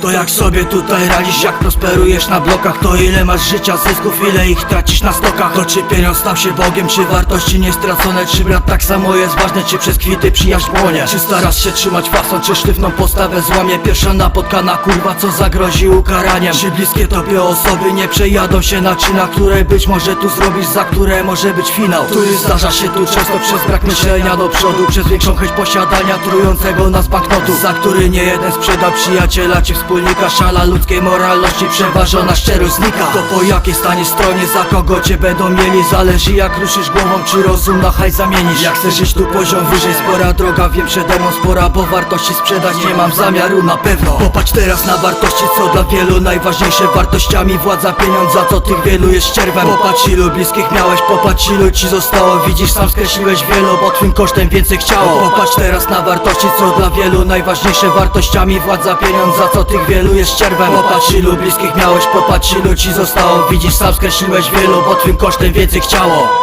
To jak sobie tutaj radzisz, jak prosperujesz na blokach To ile masz życia, zysków, ile ich tracisz na stokach? To czy pieniądz stał się Bogiem, czy wartości niestracone? Czy brat tak samo jest ważny, czy przez kwity przyjaźń płonie? Czy starasz się trzymać fason, czy sztywną postawę złamie? Pierwsza napotkana kurwa, co zagrozi ukaraniem? Czy bliskie tobie osoby nie przejadą się na czynach Które być może tu zrobisz, za które może być finał? Który zdarza się tu często przez brak myślenia do przodu Przez większą chęć posiadania trującego nas banknotu? Za który nie jeden sprzeda przyjaciela czy wspólnika Szala ludzkiej moralności przeważona szczerość znika. To po jakiej stanie stronie, za kogo cię będą mieli Zależy jak ruszysz głową, czy rozum na haj zamienisz. Jak chcesz iść tu poziom wyżej, spora droga Wiem przede mną spora, bo wartości sprzedać nie mam zamiaru na pewno. Popatrz teraz na wartości, co dla wielu najważniejsze. Wartościami władza, pieniądz, za co tych wielu jest ścierwem. Popatrz ilu bliskich miałeś, popatrz ilu ci zostało. Widzisz, sam skreśliłeś wielu, bo twym kosztem więcej chciało. Popatrz teraz na wartości, co dla wielu najważniejsze. Wartościami władza, pieniądz, za co tych wielu jest ścierwem Popatrz ilu bliskich miałeś, popatrz ilu ci zostało. Widzisz, sam skreśliłeś wielu, bo twym kosztem więcej chciało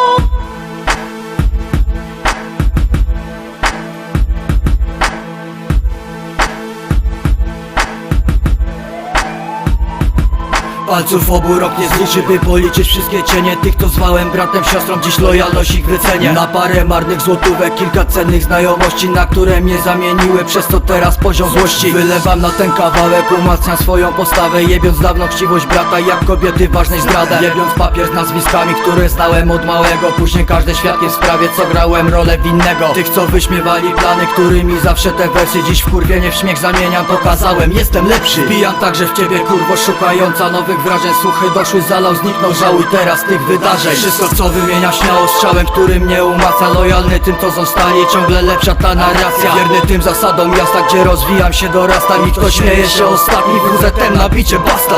Palców obu rok nie zliczy, by policzyć wszystkie cienie. Tych, co zwałem bratem, siostrą, dziś lojalność ich wycenię Na parę marnych złotówek, kilka cennych znajomości Na które mnie zamieniły, przez to teraz poziom złości. Wylewam na ten kawałek, umacniam swoją postawę Jebiąc dawno chciwość brata, jak kobiety ważnej zdradę. Jebiąc papier z nazwiskami, które znałem od małego. Później każde świadkiem w sprawie, co grałem rolę winnego. Tych, co wyśmiewali plany, którymi zawsze te wersy Dziś w kurwienie w śmiech zamieniam, pokazałem, jestem lepszy. Wbijam także w ciebie, kurwo, szukająca nowych wrażeń. Słuchy doszły, zalał, zniknął, żałuj teraz tych wydarzeń. Wszystko, co wymienia śmiało strzałem, który mnie umaca. Lojalny tym, co zostanie, ciągle lepsza ta narracja. Wierny tym zasadom miasta, gdzie rozwijam się, dorastam I kto śmieje się ostatni, WZM na bicie, basta